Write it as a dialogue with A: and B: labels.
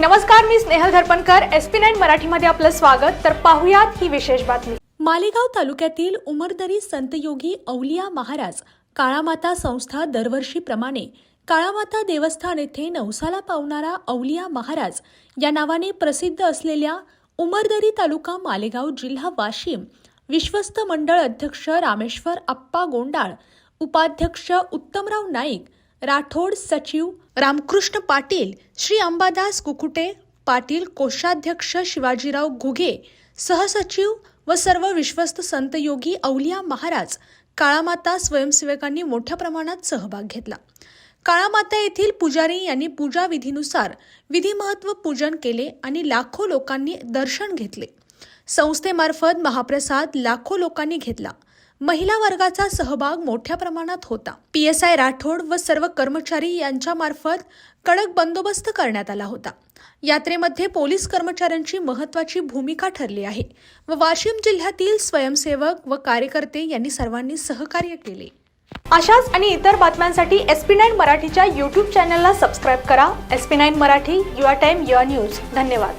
A: नमस्कार मी Snehal Dharpankar. S P nine मराठीमध्ये आपलं स्वागत. तर पाहुयात ही विशेष बातमी.
B: मालेगाव तालुक्यातील उमरदरी संतयोगी औलिया महाराज काळामाता संस्था दरवर्षीप्रमाणे काळामाता देवस्थान येथे नवसाला पावणारा औलिया महाराज या नावाने प्रसिद्ध असलेल्या उमरदरी तालुका मालेगाव जिल्हा वाशिम विश्वस्त मंडळ अध्यक्ष रामेश्वर आप्पा गोंडाळ उपाध्यक्ष उत्तमराव नाईक राठोड सचिव रामकृष्ण पाटील श्री अंबादास कुकुटे पाटील कोषाध्यक्ष शिवाजीराव घुगे सहसचिव व सर्व विश्वस्त संत योगी औलिया महाराज काळामाता स्वयंसेवकांनी मोठ्या प्रमाणात सहभाग घेतला. काळामाता येथील पुजारी यांनी पूजा विधीनुसार विधिमहत्व पूजन केले आणि लाखो लोकांनी दर्शन घेतले. संस्थेमार्फत महाप्रसाद लाखो लोकांनी घेतला. महिला वर्गाचा सहभाग मोठ्या प्रमाणात होता. पी एस आय राठोड व सर्व कर्मचारी यांच्यामार्फत कडक बंदोबस्त करण्यात आला होता. यात्रेमध्ये पोलीस कर्मचाऱ्यांची महत्वाची भूमिका ठरली आहे व वाशिम जिल्ह्यातील स्वयंसेवक व कार्यकर्ते यांनी सर्वांनी सहकार्य केले.
A: अशाच आणि इतर बातम्यांसाठी एस पी नाईन मराठीच्या यूट्यूब चॅनलला सबस्क्राईब करा. S P nine Marathi your time your news. धन्यवाद.